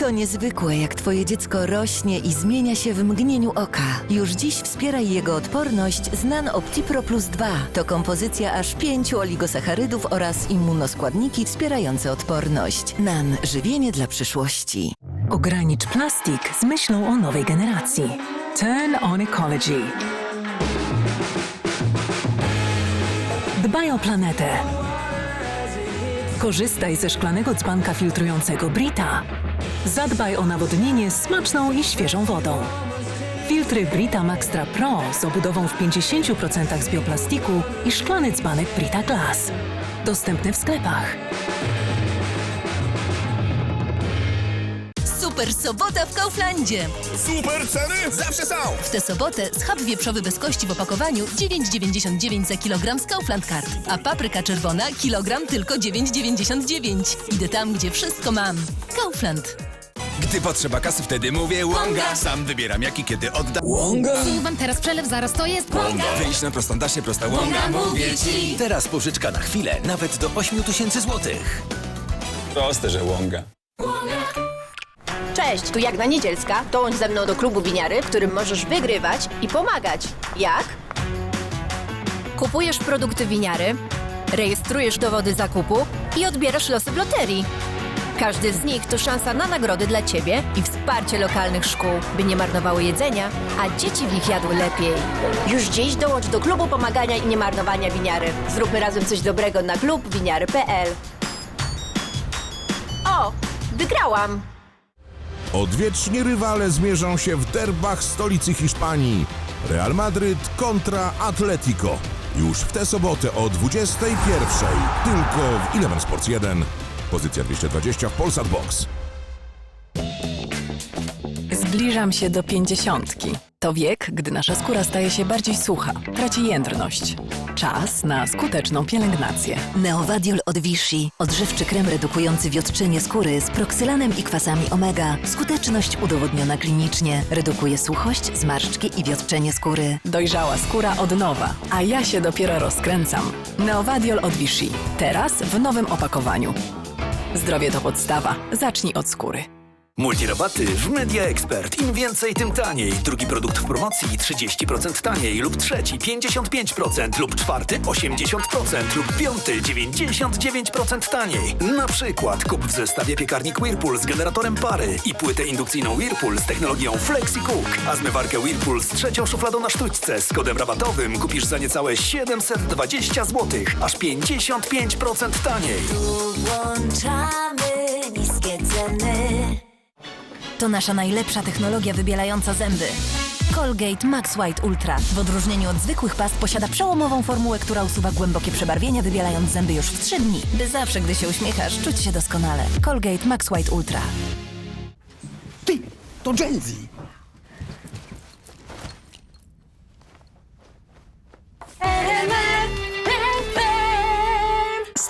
To niezwykłe, jak twoje dziecko rośnie i zmienia się w mgnieniu oka. Już dziś wspieraj jego odporność z Nan OptiPro Plus 2. To kompozycja aż pięciu oligosacharydów oraz immunoskładniki wspierające odporność. Nan, żywienie dla przyszłości. Ogranicz plastik z myślą o nowej generacji. Turn on Ecology. Dbaj o planetę. Korzystaj ze szklanego dzbanka filtrującego Brita. Zadbaj o nawodnienie smaczną i świeżą wodą. Filtry Brita Maxtra Pro z obudową w 50% z bioplastiku i szklany dzbanek Brita Glass. Dostępny w sklepach. Super sobota w Kauflandzie. Super ceny zawsze są! W tę sobotę schab wieprzowy bez kości w opakowaniu 9,99 za kilogram z Kaufland Card, a papryka czerwona kilogram tylko 9,99. Idę tam, gdzie wszystko mam. Kaufland. Gdy potrzeba kasy, wtedy mówię łąga. Sam wybieram jak i kiedy oddam. Wam teraz przelew, zaraz to jest Bonga. Wyjść na prostą da się prosta łąga, mówię ci. Teraz pożyczka na chwilę, nawet do 8 tysięcy złotych. Proste, że łąga. Cześć, tu Jagna Niedzielska. Dołącz ze mną do klubu winiary, w którym możesz wygrywać i pomagać. Jak? Kupujesz produkty winiary, rejestrujesz dowody zakupu i odbierasz losy w loterii. Każdy z nich to szansa na nagrody dla Ciebie i wsparcie lokalnych szkół, by nie marnowały jedzenia, a dzieci w nich jadły lepiej. Już dziś dołącz do klubu pomagania i nie marnowania winiary. Zróbmy razem coś dobrego na klubwiniary.pl. O, wygrałam! Odwieczni rywale zmierzą się w derbach stolicy Hiszpanii. Real Madryt kontra Atletico. Już w tę sobotę o 21.00. Tylko w Eleven Sports 1. Pozycja 220 w Polsat Box. Zbliżam się do pięćdziesiątki. To wiek, gdy nasza skóra staje się bardziej sucha, traci jędrność. Czas na skuteczną pielęgnację. Neovadiol od Vichy. Odżywczy krem redukujący wiotczenie skóry z proksylanem i kwasami omega. Skuteczność udowodniona klinicznie. Redukuje suchość, zmarszczki i wiotczenie skóry. Dojrzała skóra od nowa, a ja się dopiero rozkręcam. Neovadiol od Vichy. Teraz w nowym opakowaniu. Zdrowie to podstawa. Zacznij od skóry. Multirabaty w Media Expert. Im więcej, tym taniej. Drugi produkt w promocji 30% taniej lub trzeci 55% lub czwarty 80% lub piąty 99% taniej. Na przykład kup w zestawie piekarnik Whirlpool z generatorem pary i płytę indukcyjną Whirlpool z technologią FlexiCook, a zmywarkę Whirlpool z trzecią szufladą na sztućce z kodem rabatowym kupisz za niecałe 720 zł, aż 55% taniej. Włączamy niskie ceny. To nasza najlepsza technologia wybielająca zęby. Colgate Max White Ultra w odróżnieniu od zwykłych past posiada przełomową formułę, która usuwa głębokie przebarwienia, wybielając zęby już w 3 dni, by zawsze, gdy się uśmiechasz, czuć się doskonale. Colgate Max White Ultra. Ty, to Gen Z.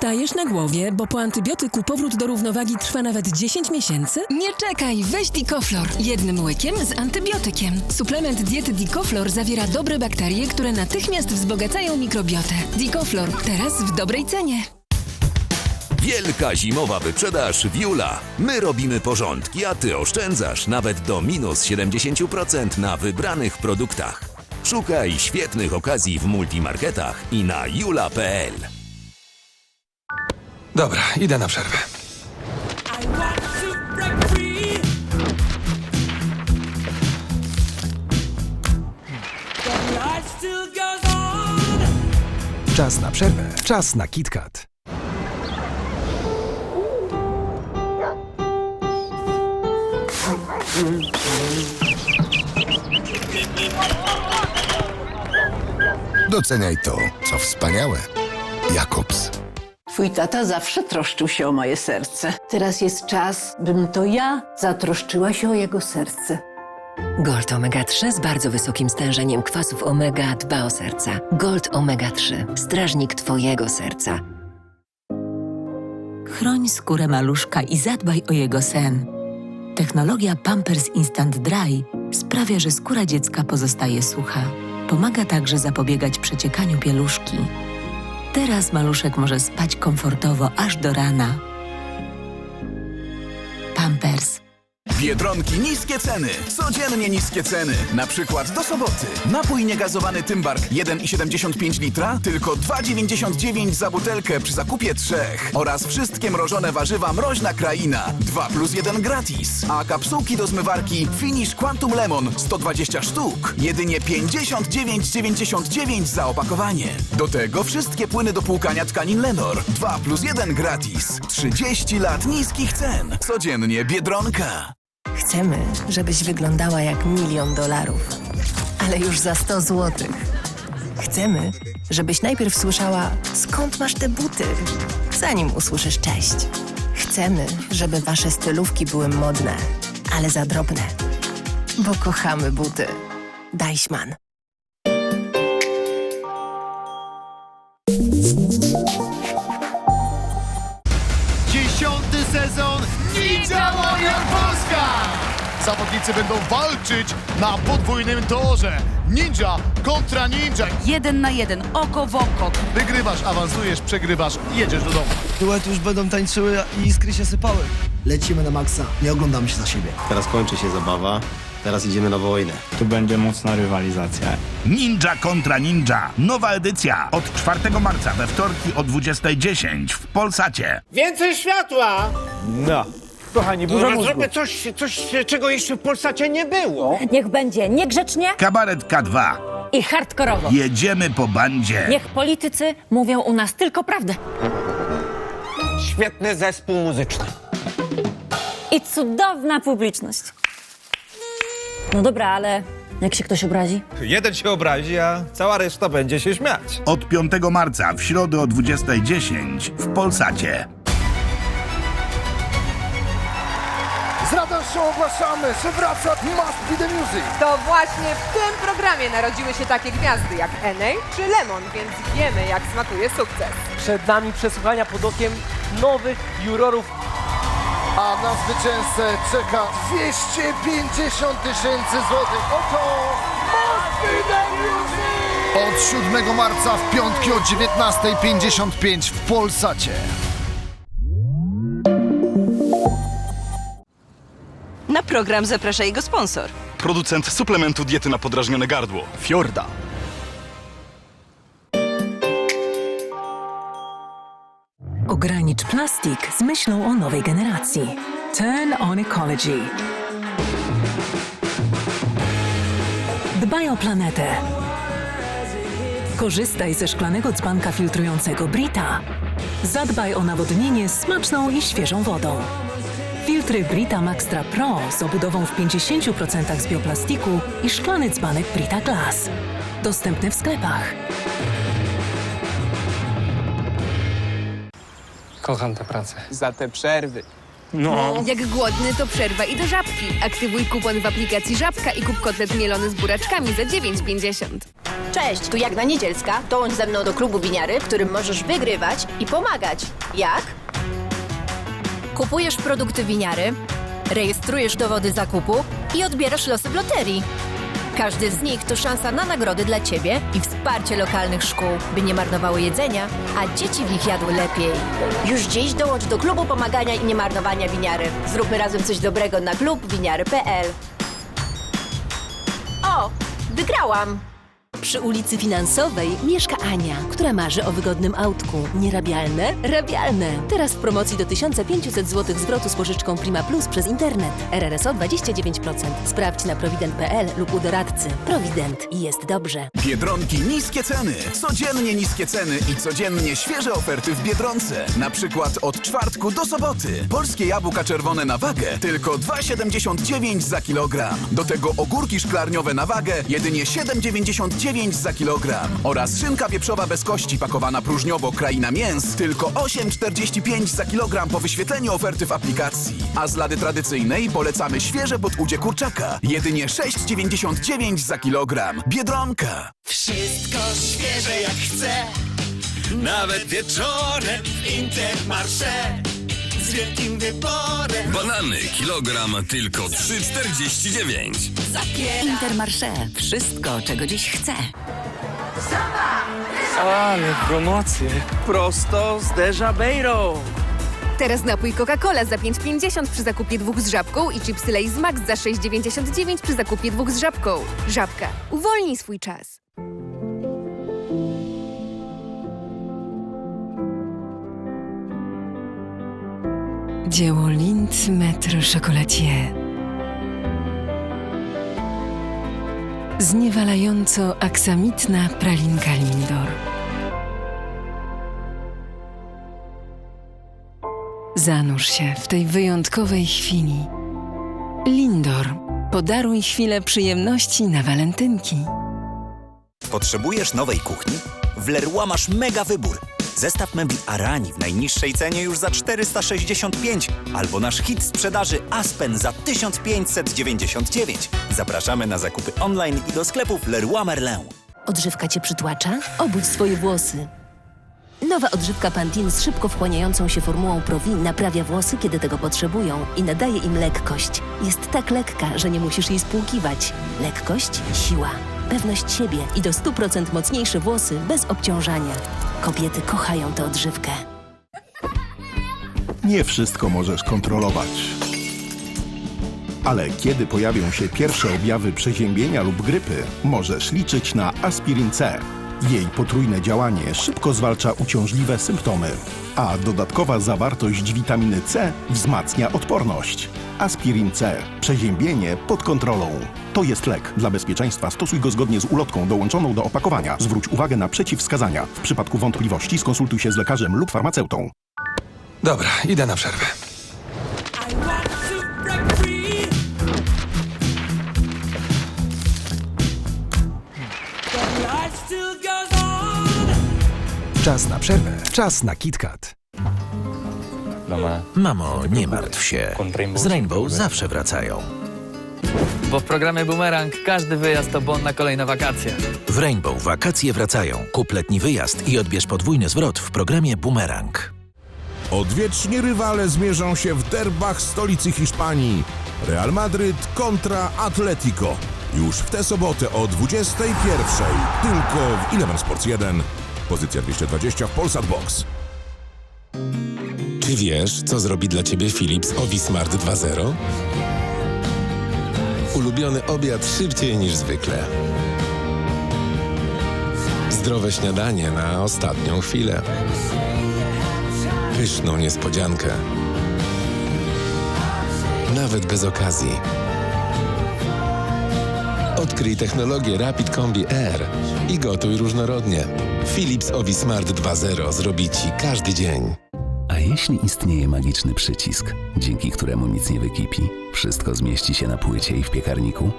Stajesz na głowie, bo po antybiotyku powrót do równowagi trwa nawet 10 miesięcy? Nie czekaj, weź Dicoflor. Jednym łykiem z antybiotykiem. Suplement diety Dicoflor zawiera dobre bakterie, które natychmiast wzbogacają mikrobiotę. Dicoflor, teraz w dobrej cenie. Wielka zimowa wyprzedaż w Jula. My robimy porządki, a ty oszczędzasz nawet do minus 70% na wybranych produktach. Szukaj świetnych okazji w multimarketach i na jula.pl. Dobra, idę na przerwę. Czas na przerwę. Czas na KitKat. Doceniaj to, co wspaniałe. Jakobs. Twój tata zawsze troszczył się o moje serce. Teraz jest czas, bym to ja zatroszczyła się o jego serce. Gold Omega 3 z bardzo wysokim stężeniem kwasów omega dba o serca. Gold Omega 3. Strażnik Twojego serca. Chroń skórę maluszka i zadbaj o jego sen. Technologia Pampers Instant Dry sprawia, że skóra dziecka pozostaje sucha. Pomaga także zapobiegać przeciekaniu pieluszki. Teraz maluszek może spać komfortowo aż do rana. Pampers. Biedronki niskie ceny. Codziennie niskie ceny. Na przykład do soboty. Napój niegazowany Tymbark 1,75 litra tylko 2,99 za butelkę przy zakupie trzech. Oraz wszystkie mrożone warzywa Mroźna Kraina 2 plus 1 gratis. A kapsułki do zmywarki Finish Quantum Lemon 120 sztuk. Jedynie 59,99 za opakowanie. Do tego wszystkie płyny do płukania tkanin Lenor 2 plus 1 gratis. 30 lat niskich cen. Codziennie Biedronka. Chcemy, żebyś wyglądała jak milion dolarów, ale już za 100 złotych. Chcemy, żebyś najpierw słyszała, skąd masz te buty, zanim usłyszysz cześć. Chcemy, żeby wasze stylówki były modne, ale za drobne. Bo kochamy buty. Deichmann. Zawodnicy będą walczyć na podwójnym torze. Ninja kontra ninja. Jeden na jeden, oko w oko. Wygrywasz, awansujesz, przegrywasz i jedziesz do domu. Duety już będą tańczyły i iskry się sypały. Lecimy na maksa, nie oglądamy się za siebie. Teraz kończy się zabawa, teraz idziemy na wojnę. Tu będzie mocna rywalizacja. Ninja kontra Ninja. Nowa edycja od 4 marca we wtorki o 20.10 w Polsacie. Więcej światła! No. Kochani, burza No, mózgu. zróbmy coś, coś, czego jeszcze w Polsacie nie było. Niech będzie niegrzecznie Kabaret K2. i hardkorowo. Jedziemy po bandzie. Niech politycy mówią u nas tylko prawdę. Świetny zespół muzyczny. I cudowna publiczność. No dobra, ale jak się ktoś obrazi? Jeden się obrazi, a cała reszta będzie się śmiać. Od 5 marca w środę o 20.10 w Polsacie. Radością ogłaszamy, że wraca Must Be The Music. To właśnie w tym programie narodziły się takie gwiazdy jak Enej czy Lemon, więc wiemy jak smakuje sukces. Przed nami przesłuchania pod okiem nowych jurorów. A na zwycięzcę czeka 250 tysięcy złotych. Oto Must Be The Music! Od 7 marca w piątki o 19.55 w Polsacie. Program zaprasza jego sponsor. Producent suplementu diety na podrażnione gardło. Fiorda. Ogranicz plastik z myślą o nowej generacji. Turn on Ecology. Dbaj o planetę. Korzystaj ze szklanego dzbanka filtrującego Brita. Zadbaj o nawodnienie smaczną i świeżą wodą. Filtry Brita Maxtra Pro z obudową w 50% z bioplastiku i szklany dzbanek Brita Glass. Dostępny w sklepach. Kocham tę pracę. Za te przerwy. No. Jak głodny, to przerwa i do Żabki. Aktywuj kupon w aplikacji Żabka i kup kotlet mielony z buraczkami za 9,50. Cześć, tu Jagna Niedzielska. Dołącz ze mną do klubu winiary, w którym możesz wygrywać i pomagać. Jak? Kupujesz produkty winiary, rejestrujesz dowody zakupu i odbierasz losy w loterii. Każdy z nich to szansa na nagrody dla Ciebie i wsparcie lokalnych szkół, by nie marnowały jedzenia, a dzieci w nich jadły lepiej. Już dziś dołącz do klubu pomagania i niemarnowania winiary. Zróbmy razem coś dobrego na klub winiary.pl. O, wygrałam! Przy ulicy Finansowej mieszka Ania, która marzy o wygodnym autku. Nierabialne? Rabialne. Teraz w promocji do 1500 zł zwrotu z pożyczką Prima Plus przez internet. RRSO 29%. Sprawdź na prowident.pl lub u doradcy. Prowident i jest dobrze. Biedronki niskie ceny. Codziennie niskie ceny i codziennie świeże oferty w Biedronce. Na przykład od czwartku do soboty. Polskie jabłka czerwone na wagę tylko 2,79 za kilogram. Do tego ogórki szklarniowe na wagę jedynie 7,99 za kilogram. Oraz szynka wieprzowa bez kości pakowana próżniowo kraina mięs tylko 8,45 za kilogram po wyświetleniu oferty w aplikacji. A z lady tradycyjnej polecamy świeże podłudzie kurczaka. Jedynie 6,99 za kilogram. Biedronka. Wszystko świeże jak chcę Nawet wieczorem w Intermarché Z wielkim wyborem Banany kilogram tylko 3,49. Intermarché. Wszystko, czego dziś chcę. Ale promocje. Prosto z Deja Beiro. Teraz napój Coca-Cola za 5,50 przy zakupie dwóch z żabką i chipsy Lay's Max za 6,99 przy zakupie dwóch z żabką. Żabka. Uwolnij swój czas. Dzieło Lindt Maître Chocolatier. Zniewalająco aksamitna pralinka Lindor. Zanurz się w tej wyjątkowej chwili. Lindor. Podaruj chwilę przyjemności na walentynki. Potrzebujesz nowej kuchni? W Leroy masz mega wybór. Zestaw mebli Arani w najniższej cenie już za 465 albo nasz hit sprzedaży Aspen za 1599. Zapraszamy na zakupy online i do sklepów Leroy Merlin. Odżywka cię przytłacza? Obudź swoje włosy. Nowa odżywka Pantene z szybko wchłaniającą się formułą Provi naprawia włosy, kiedy tego potrzebują i nadaje im lekkość. Jest tak lekka, że nie musisz jej spłukiwać. Lekkość, siła, pewność siebie i do 100% mocniejsze włosy bez obciążania. Kobiety kochają tę odżywkę. Nie wszystko możesz kontrolować. Ale kiedy pojawią się pierwsze objawy przeziębienia lub grypy, możesz liczyć na Aspirin C. Jej potrójne działanie szybko zwalcza uciążliwe symptomy, a dodatkowa zawartość witaminy C wzmacnia odporność. Aspirin C. Przeziębienie pod kontrolą. To jest lek. Dla bezpieczeństwa stosuj go zgodnie z ulotką dołączoną do opakowania. Zwróć uwagę na przeciwwskazania. W przypadku wątpliwości skonsultuj się z lekarzem lub farmaceutą. Dobra, idę na przerwę. Czas na przerwę. Czas na KitKat. Mamo, nie martw się. Z Rainbow zawsze wracają. Bo w programie Boomerang każdy wyjazd to bon na kolejne wakacje. W Rainbow wakacje wracają. Kup letni wyjazd i odbierz podwójny zwrot w programie Boomerang. Odwieczni rywale zmierzą się w derbach stolicy Hiszpanii. Real Madryt kontra Atletico. Już w tę sobotę o 21.00. Tylko w Eleven Sports 1. Pozycja 220 w Polsat Box. Czy wiesz, co zrobi dla Ciebie Philips Ovi Smart 2.0? Ulubiony obiad szybciej niż zwykle. Zdrowe śniadanie na ostatnią chwilę. Pyszną niespodziankę. Nawet bez okazji. Odkryj technologię Rapid Combi Air i gotuj różnorodnie. Philips Ovi Smart 2.0 zrobi Ci każdy dzień. A jeśli istnieje magiczny przycisk, dzięki któremu nic nie wykipi, wszystko zmieści się na płycie i w piekarniku?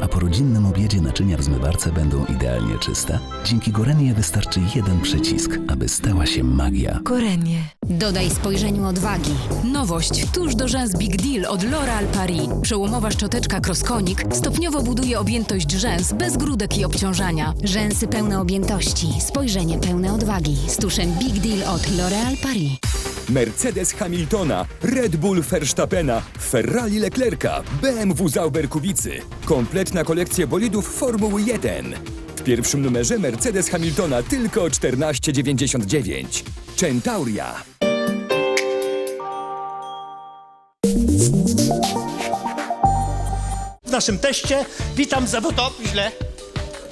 A po rodzinnym obiedzie naczynia w zmywarce będą idealnie czyste? Dzięki Gorenie wystarczy jeden przycisk, aby stała się magia. Korenie. Dodaj spojrzeniu odwagi. Nowość tuż do rzęs Big Deal od L'Oreal Paris. Przełomowa szczoteczka Crossconik stopniowo buduje objętość rzęs bez grudek i obciążania. Rzęsy pełne objętości. Spojrzenie pełne odwagi. Z tuszem Big Deal od L'Oreal Paris. Mercedes Hamiltona, Red Bull Verstappena, Ferrari Leclerca, BMW Zauber Kubicy. Kompletna kolekcja bolidów Formuły 1. W pierwszym numerze Mercedes Hamiltona tylko 14,99. Centauria. W naszym teście witam zawodowców. źle.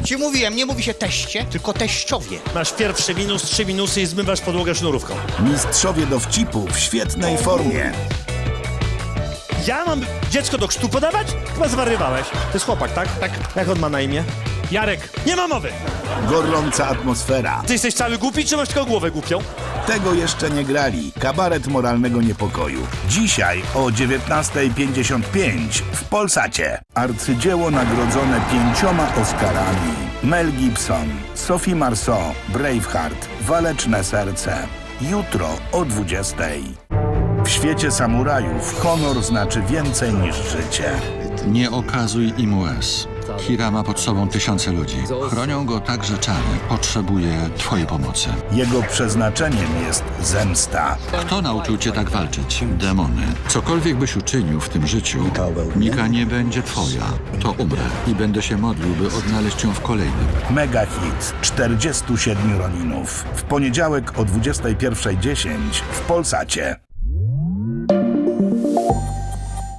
Ci mówiłem, nie mówi się teście, tylko teściowie. Masz pierwszy minus, trzy minusy i zmywasz podłogę sznurówką. Mistrzowie dowcipu w świetnej formie. Ja mam dziecko do chrztu podawać? Chyba zwariowałeś. To jest chłopak, tak? Tak. Jak on ma na imię? Jarek. Nie ma mowy. Gorąca atmosfera. Ty jesteś cały głupi, czy masz tylko głowę głupią? Tego jeszcze nie grali. Kabaret moralnego niepokoju. Dzisiaj o 19.55 w Polsacie. Arcydzieło nagrodzone pięcioma Oscarami. Mel Gibson, Sophie Marceau, Braveheart, Waleczne Serce. Jutro o 20.00. W świecie samurajów honor znaczy więcej niż życie. Nie okazuj im łez. Hira ma pod sobą tysiące ludzi. Chronią go także czary. Potrzebuje twojej pomocy. Jego przeznaczeniem jest zemsta. Kto nauczył cię tak walczyć? Demony. Cokolwiek byś uczynił w tym życiu, Mika nie będzie twoja. To umrę i będę się modlił, by odnaleźć ją w kolejnym. Mega hit 47 Roninów. W poniedziałek o 21.10 w Polsacie.